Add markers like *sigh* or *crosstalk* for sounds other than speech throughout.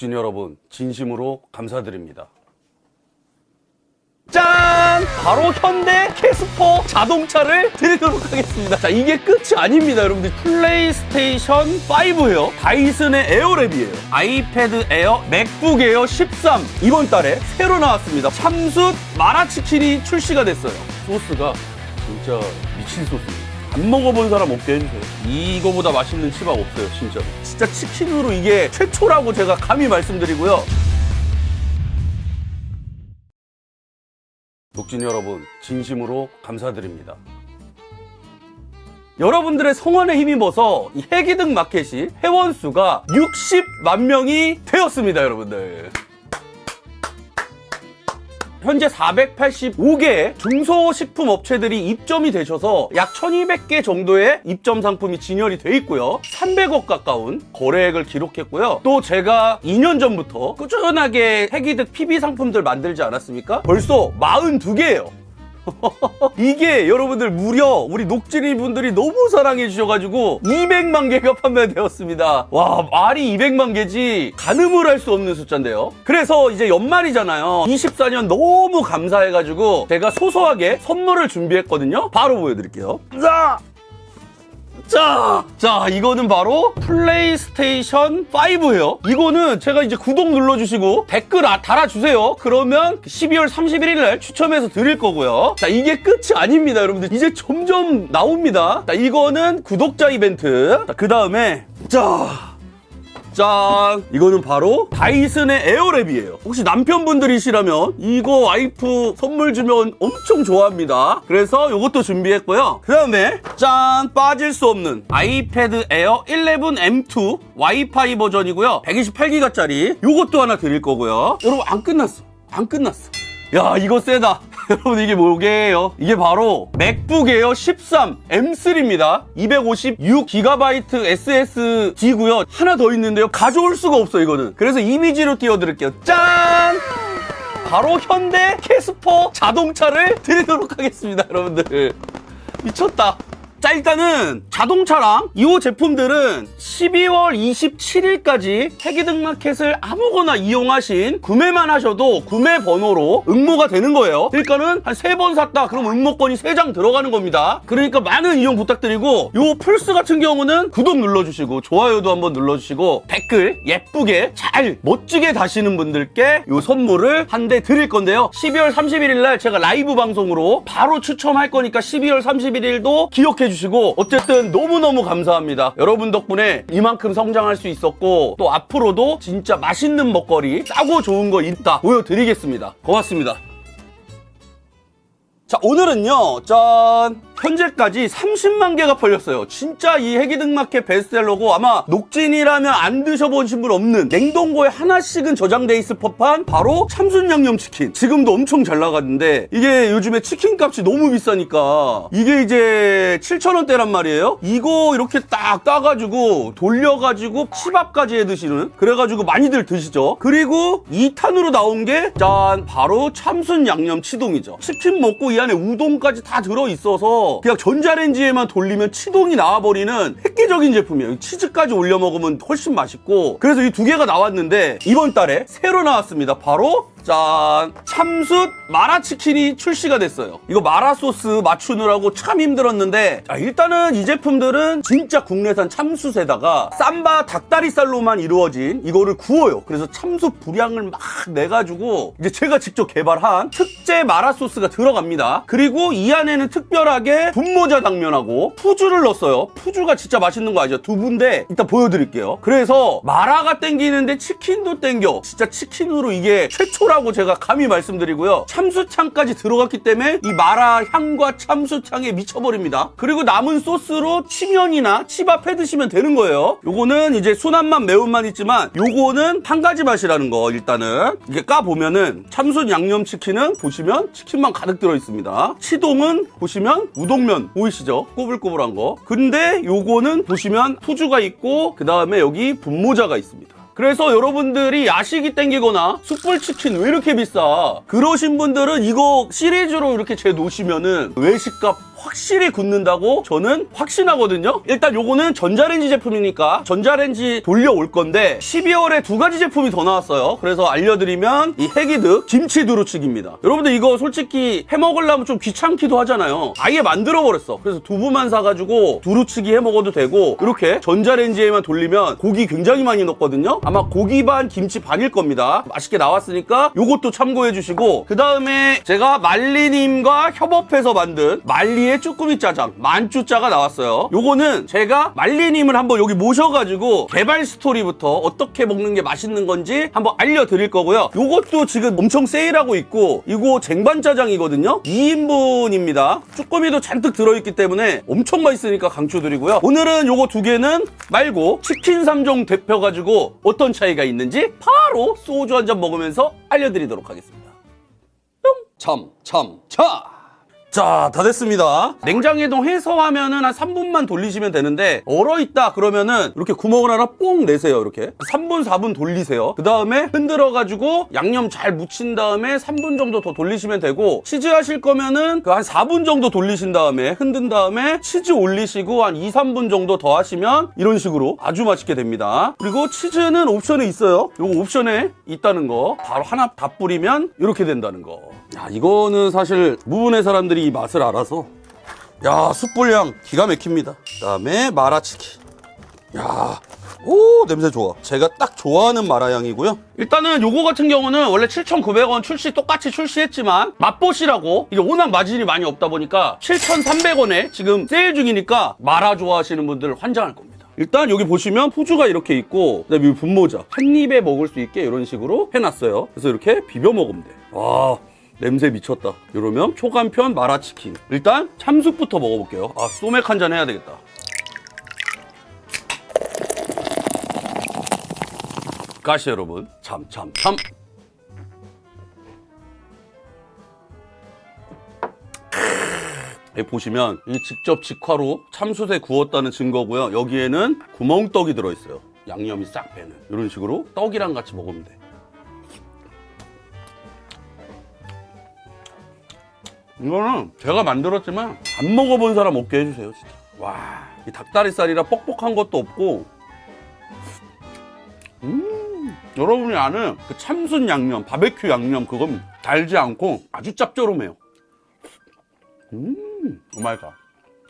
독진 여러분, 진심으로 감사드립니다. 짠! 바로 현대 캐스퍼 자동차를 드리도록 하겠습니다. 자, 이게 끝이 아닙니다, 여러분들. 플레이스테이션 5예요. 다이슨의 에어랩이에요. 아이패드 에어, 맥북 에어 13. 이번 달에 새로 나왔습니다. 참숯 마라치킨이 출시가 됐어요. 소스가 진짜 미친 소스입니다. 안 먹어본 사람 없게 해주세요. 이거보다 맛있는 치밥 없어요, 진짜. 진짜 치킨으로 이게 최초라고 제가 감히 말씀드리고요. 독진 여러분, 진심으로 감사드립니다. 여러분들의 성원에 힘입어서 이 해기등 마켓이 회원수가 60만 명이 되었습니다, 여러분들. 현재 485개의 중소식품 업체들이 입점이 되셔서 약 1200개 정도의 입점 상품이 진열이 돼 있고요. 300억 가까운 거래액을 기록했고요. 또 제가 2년 전부터 꾸준하게 해기득 PB 상품들 만들지 않았습니까? 벌써 42개예요. *laughs* 이게 여러분들 무려 우리 녹진이 분들이 너무 사랑해 주셔가지고 200만 개가 판매되었습니다. 와 말이 200만 개지 가늠을 할 수 없는 숫자인데요. 그래서 이제 연말이잖아요. 24년 너무 감사해가지고 제가 소소하게 선물을 준비했거든요. 바로 보여드릴게요. 자. 자, 자, 이거는 바로 플레이스테이션 5예요. 이거는 제가 이제 구독 눌러주시고 댓글 아- 달아주세요. 그러면 12월 31일 날 추첨해서 드릴 거고요. 자, 이게 끝이 아닙니다, 여러분들. 이제 점점 나옵니다. 자, 이거는 구독자 이벤트. 자, 그 다음에, 자. 짠! 이거는 바로 다이슨의 에어랩이에요. 혹시 남편분들이시라면 이거 와이프 선물 주면 엄청 좋아합니다. 그래서 이것도 준비했고요. 그 다음에 짠! 빠질 수 없는 아이패드 에어 11M2 와이파이 버전이고요. 128기가짜리 이것도 하나 드릴 거고요. 여러분 안 끝났어. 안 끝났어. 야 이거 세다. *laughs* 여러분 이게 뭐게요? 이게 바로 맥북 에어 13 M3입니다. 256GB SSD고요. 하나 더 있는데요. 가져올 수가 없어 이거는. 그래서 이미지로 띄워드릴게요. 짠! 바로 현대 캐스퍼 자동차를 드리도록 하겠습니다, 여러분들. 미쳤다. 자, 일단은 자동차랑 이 제품들은 12월 27일까지 세계등마켓을 아무거나 이용하신 구매만 하셔도 구매 번호로 응모가 되는 거예요. 그러니까는 한 세 번 샀다. 그럼 응모권이 세 장 들어가는 겁니다. 그러니까 많은 이용 부탁드리고 요 플스 같은 경우는 구독 눌러주시고 좋아요도 한번 눌러주시고 댓글 예쁘게 잘 멋지게 다시는 분들께 요 선물을 한 대 드릴 건데요. 12월 31일 날 제가 라이브 방송으로 바로 추첨할 거니까 12월 31일도 기억해 주시고 어쨌든 너무너무 감사합니다. 여러분 덕분에 이만큼 성장할 수 있었고 또 앞으로도 진짜 맛있는 먹거리 싸고 좋은 거 있다 보여드리겠습니다. 고맙습니다. 자 오늘은요 짠 현재까지 30만 개가 팔렸어요. 진짜 이 해기등마켓 베스트셀러고 아마 녹진이라면 안 드셔보신 분 없는 냉동고에 하나씩은 저장돼 있을 법한 바로 참순 양념 치킨. 지금도 엄청 잘 나가는데 이게 요즘에 치킨 값이 너무 비싸니까 이게 이제 7,000원대란 말이에요. 이거 이렇게 딱 따가지고 돌려가지고 치밥까지 해 드시는? 그래가지고 많이들 드시죠. 그리고 2탄으로 나온 게 짠! 바로 참순 양념 치동이죠. 치킨 먹고 이 안에 우동까지 다 들어있어서 그냥 전자레인지에만 돌리면 치동이 나와버리는 획기적인 제품이에요. 치즈까지 올려 먹으면 훨씬 맛있고. 그래서 이 두 개가 나왔는데 이번 달에 새로 나왔습니다. 바로 짠. 참숯 마라치킨이 출시가 됐어요. 이거 마라 소스 맞추느라고 참 힘들었는데 자, 일단은 이 제품들은 진짜 국내산 참숯에다가 쌈바 닭다리살로만 이루어진 이거를 구워요. 그래서 참숯 분량을 막 내가지고 이제 제가 직접 개발한 특제 마라 소스가 들어갑니다. 그리고 이 안에는 특별하게 분모자 당면하고 푸주를 넣었어요. 푸주가 진짜 맛있는 거 아시죠? 두부인데 이따 보여드릴게요. 그래서 마라가 땡기는데 치킨도 땡겨. 진짜 치킨으로 이게 최초 라고 제가 감히 말씀드리고요. 참수창까지 들어갔기 때문에 이 마라 향과 참수창에 미쳐버립니다. 그리고 남은 소스로 치면이나 치밥 해 드시면 되는 거예요. 요거는 이제 순한 맛 매운맛 있지만 요거는 한 가지 맛이라는 거 일단은. 이게 까 보면은 참순 양념치킨은 보시면 치킨만 가득 들어 있습니다. 치동은 보시면 우동면 보이시죠? 꼬불꼬불한 거. 근데 요거는 보시면 푸주가 있고 그 다음에 여기 분모자가 있습니다 그래서 여러분들이 야식이 땡기거나 숯불치킨 왜 이렇게 비싸? 그러신 분들은 이거 시리즈로 이렇게 재 놓으시면은 외식값 확실히 굳는다고 저는 확신하거든요. 일단 요거는 전자레인지 제품이니까 전자레인지 돌려올 건데 12월에 두 가지 제품이 더 나왔어요. 그래서 알려드리면 이 해기득 김치 두루치기입니다. 여러분들 이거 솔직히 해 먹으려면 좀 귀찮기도 하잖아요. 아예 만들어 버렸어. 그래서 두부만 사가지고 두루치기 해 먹어도 되고 이렇게 전자레인지에만 돌리면 고기 굉장히 많이 넣거든요. 아마 고기 반 김치 반일 겁니다. 맛있게 나왔으니까 요것도 참고해 주시고 그 다음에 제가 말리님과 협업해서 만든 말리의 쭈꾸미 짜장 만쭈짜가 나왔어요. 요거는 제가 말리님을 한번 여기 모셔가지고 개발 스토리부터 어떻게 먹는 게 맛있는 건지 한번 알려드릴 거고요. 요것도 지금 엄청 세일하고 있고 이거 쟁반 짜장이거든요. 2인분입니다. 쭈꾸미도 잔뜩 들어있기 때문에 엄청 맛있으니까 강추드리고요. 오늘은 요거 두 개는 말고 치킨 3종 데펴가지고 어떤 차이가 있는지 바로 소주 한 잔 먹으면서 알려드리도록 하겠습니다. 참, 참, 차! 자, 다 됐습니다. 냉장해동 해서 하면은 한 3분만 돌리시면 되는데, 얼어있다 그러면은 이렇게 구멍을 하나 뽕 내세요, 이렇게. 3분, 4분 돌리세요. 그 다음에 흔들어가지고 양념 잘 묻힌 다음에 3분 정도 더 돌리시면 되고, 치즈 하실 거면은 그 한 4분 정도 돌리신 다음에, 흔든 다음에 치즈 올리시고 한 2, 3분 정도 더 하시면 이런 식으로 아주 맛있게 됩니다. 그리고 치즈는 옵션에 있어요. 요거 옵션에 있다는 거. 바로 하나 다 뿌리면 이렇게 된다는 거. 야, 이거는 사실 무분의 사람들이 이 맛을 알아서 야, 숯불향 기가 막힙니다. 그 다음에 마라치킨. 야, 오 냄새 좋아. 제가 딱 좋아하는 마라향이고요. 일단은 요거 같은 경우는 원래 7,900원 출시 똑같이 출시했지만 맛보시라고 이게 워낙 마진이 많이 없다 보니까 7,300원에 지금 세일 중이니까 마라 좋아하시는 분들 환장할 겁니다. 일단 여기 보시면 포즈가 이렇게 있고 그다음에 이 분모자 한 입에 먹을 수 있게 이런 식으로 해놨어요. 그래서 이렇게 비벼 먹으면 돼. 와 냄새 미쳤다. 이러면 초간편 마라치킨. 일단 참숯부터 먹어볼게요. 아 소맥 한 잔 해야 되겠다. 가시 여러분 참 참 참. 보시면 이 직접 직화로 참숯에 구웠다는 증거고요. 여기에는 구멍떡이 들어있어요. 양념이 싹 배는 이런 식으로 떡이랑 같이 먹으면 돼. 이거는 제가 만들었지만 안 먹어본 사람 먹게 해주세요, 진짜. 와, 이 닭다리살이라 뻑뻑한 것도 없고, 음, 여러분이 아는 그 참순 양념, 바베큐 양념 그건 달지 않고 아주 짭조름해요. 음, 오마이갓.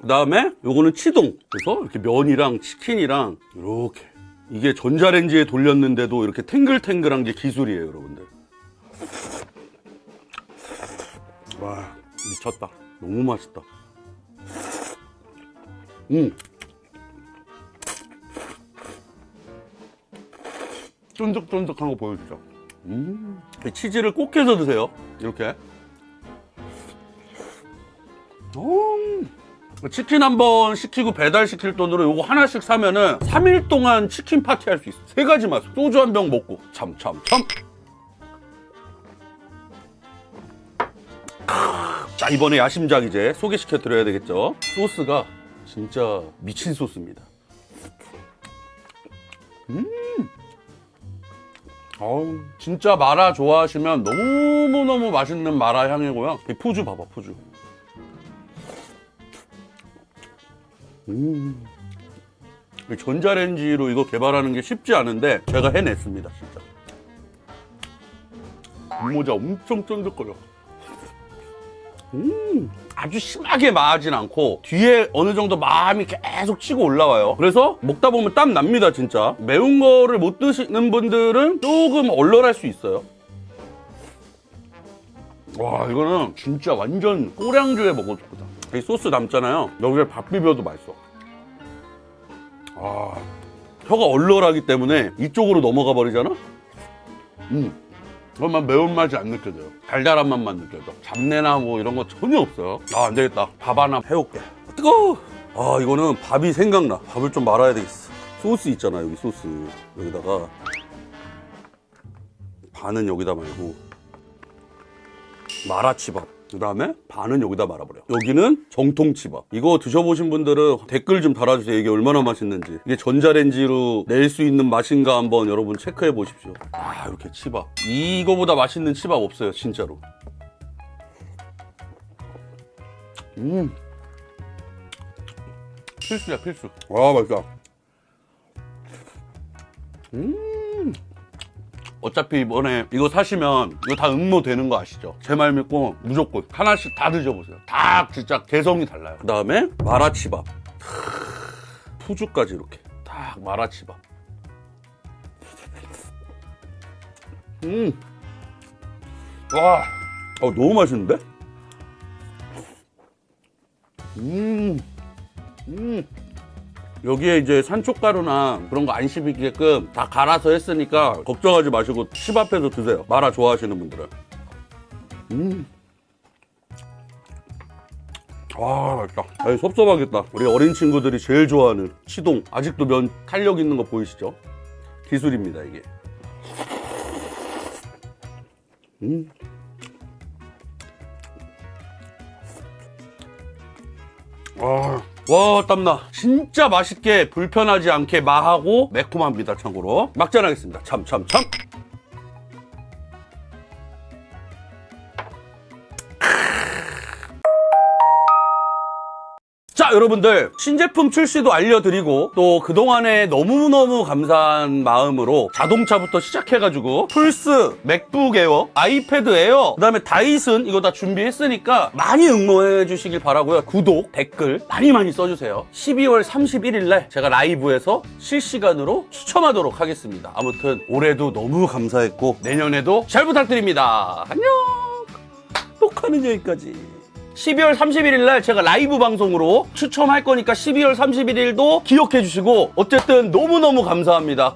그 다음에 요거는 치동. 그래서 이렇게 면이랑 치킨이랑 이렇게. 이게 전자레인지에 돌렸는데도 이렇게 탱글탱글한 게 기술이에요, 여러분들. 와, 미쳤다. 너무 맛있다. 음. 쫀득쫀득한 거 보여주죠. 음. 이 치즈를 꼭 해서 드세요. 이렇게. 음. 치킨 한 번 시키고 배달 시킬 돈으로 요거 하나씩 사면은 3일 동안 치킨 파티 할 수 있어. 세 가지 맛. 소주 한 병 먹고. 참, 참, 참. 자, 이번에 야심작 이제 소개시켜 드려야 되겠죠. 소스가 진짜 미친 소스입니다. 음. 어우, 진짜 마라 좋아하시면 너무너무 맛있는 마라 향이고요. 이 푸주 봐봐, 푸주. 음. 이 전자레인지로 이거 개발하는 게 쉽지 않은데 제가 해냈습니다, 진짜. 분모자 엄청 쫀득거려. 음, 아주 심하게 마하진 않고 뒤에 어느 정도 마음이 계속 치고 올라와요. 그래서 먹다 보면 땀 납니다, 진짜. 매운 거를 못 드시는 분들은 조금 얼얼할 수 있어요. 와, 이거는 진짜 완전 꼬량주에 먹어도 좋다. 이 소스 남잖아요. 여기에 밥 비벼도 맛있어. 아, 혀가 얼얼하기 때문에 이쪽으로 넘어가 버리잖아? 음. 그러면 매운맛이 안 느껴져요. 달달한 맛만 느껴져. 잡내나 뭐 이런 거 전혀 없어요. 아, 안 되겠다. 밥 하나 해올게. 뜨거워! 아, 이거는 밥이 생각나. 밥을 좀 말아야 되겠어. 소스 있잖아, 여기 소스. 여기다가. 반은 여기다 말고. 마라치밥. 그 다음에 반은 여기다 말아버려. 여기는 정통 치밥. 이거 드셔보신 분들은 댓글 좀 달아주세요. 이게 얼마나 맛있는지. 이게 전자레인지로 낼 수 있는 맛인가 한번 여러분 체크해 보십시오. 아, 이렇게 치밥. 이거보다 맛있는 치밥 없어요, 진짜로. 음. 필수야, 필수. 와, 맛있다. 어차피 이번에 이거 사시면 이거 다 응모 되는 거 아시죠? 제 말 믿고 무조건 하나씩 다 드셔보세요. 다 진짜 개성이 달라요. 그 다음에 마라치밥. 푸주까지 이렇게. 딱 마라치밥. 음. 와. 어, 너무 맛있는데? 음. 음. 여기에 이제 산초가루나 그런 거 안 씹히게끔 다 갈아서 했으니까 걱정하지 마시고 치밥해서 드세요. 마라 좋아하시는 분들은. 음. 와, 맛있다. 아니, 섭섭하겠다. 우리 어린 친구들이 제일 좋아하는 치동. 아직도 면 탄력 있는 거 보이시죠? 기술입니다, 이게. 음. 와, 와 땀나. 진짜 맛있게 불편하지 않게 마하고 매콤합니다. 참고로 막잔하겠습니다. 참참 참. 자 여러분들 신제품 출시도 알려드리고 또 그동안에 너무너무 감사한 마음으로 자동차부터 시작해가지고 플스, 맥북 에어, 아이패드 에어 그 다음에 다이슨 이거 다 준비했으니까 많이 응모해 주시길 바라고요. 구독, 댓글 많이 많이 써주세요. 12월 31일 날 제가 라이브에서 실시간으로 추첨하도록 하겠습니다. 아무튼 올해도 너무 감사했고 내년에도 잘 부탁드립니다. 안녕! 녹화는 여기까지 12월 31일 날 제가 라이브 방송으로 추첨할 거니까 12월 31일도 기억해 주시고 어쨌든 너무너무 감사합니다.